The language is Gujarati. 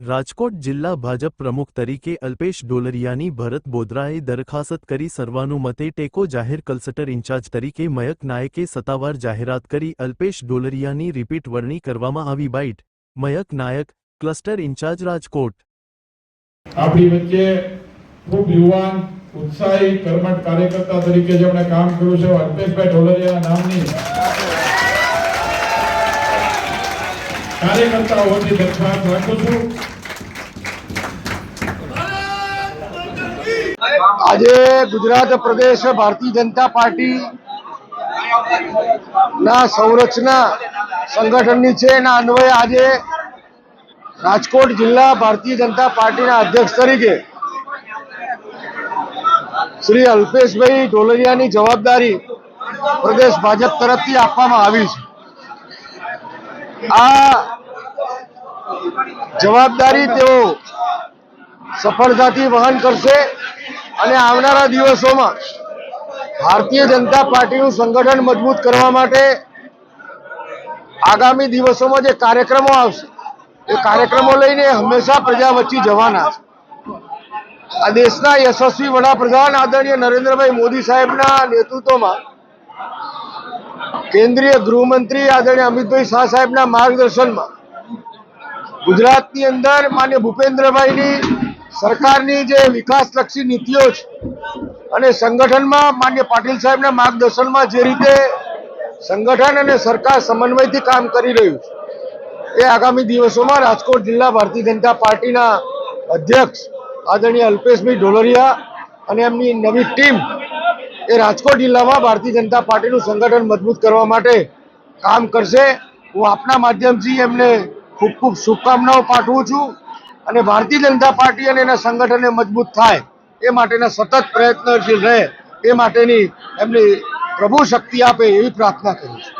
રાજકોટ જિલ્લા ભાજપ પ્રમુખ તરીકે અલ્પેશ ડોલરિયાની ભરત બોદરાએ દરખાસ્ત કરી સર્વાનુમતે ટેકો જાહેર કલ્સટર ઇન્ચાર્જ તરીકે મયક નાયકે સત્તાવાર જાહેરાત કરી અલ્પેશ ડોલરિયાની રિપીટ વરણી કરવામાં આવી bite. Mayank Nayak, cluster incharge Rajkot. આપણી વચ્ચે ખૂબ યુવાન, ઉત્સાહી, કર્મઠ કાર્યકર્તા તરીકે જેમણે કામ કર્યું છે, અલ્પેશભાઈ ડોલરિયાના નામની કાર્યકર્તાઓની દરખાસ્ત રાખું છું. આજે ગુજરાત પ્રદેશ ભારતીય જનતા પાર્ટી ના સંરચના સંગઠનની છે. એના અન્વયે આજે રાજકોટ જિલ્લા ભારતીય જનતા પાર્ટીના અધ્યક્ષ તરીકે શ્રી અલ્પેશભાઈ ઢોલરિયાની જવાબદારી પ્રદેશ ભાજપ તરફથી આપવામાં આવી છે. આ જવાબદારી તેઓ સફળતાથી વહન કરશે અને આવનારા દિવસોમાં ભારતીય જનતા પાર્ટીનું સંગઠન મજબૂત કરવા માટે આગામી દિવસોમાં જે કાર્યક્રમો આવશે, એ કાર્યક્રમો લઈને હંમેશા પ્રજા વચ્ચે જવાના છે. આ દેશના યશસ્વી વડાપ્રધાન આદરણીય નરેન્દ્રભાઈ મોદી સાહેબના નેતૃત્વમાં કેન્દ્રીય ગૃહમંત્રી આદરણીય અમિતભાઈ શાહ સાહેબના માર્ગદર્શનમાં ગુજરાતની અંદર માન્ય ભૂપેન્દ્રભાઈની સરકારની જે વિકાસલક્ષી નીતિઓ છે અને સંગઠનમાં માન્ય પાટીલ સાહેબના માર્ગદર્શનમાં જે રીતે સંગઠન અને સરકાર સમન્વયથી કામ કરી રહ્યું છે, એ આગામી દિવસોમાં રાજકોટ જિલ્લા ભારતીય જનતા પાર્ટીના અધ્યક્ષ આદરણીય અલ્પેશભાઈ ઢોલરિયા અને એમની નવી ટીમ એ રાજકોટ જિલ્લામાં ભારતીય જનતા પાર્ટીનું સંગઠન મજબૂત કરવા માટે કામ કરશે. હું આપના માધ્યમથી એમને ખૂબ ખૂબ શુભકામનાઓ પાઠવું છું અને ભારતીય જનતા પાર્ટી અને એના સંગઠનને મજબૂત થાય એ માટેના સતત પ્રયત્નશીલ રહે એ માટેની એમની પ્રભુ શક્તિ આપે એવી પ્રાર્થના કરું છું.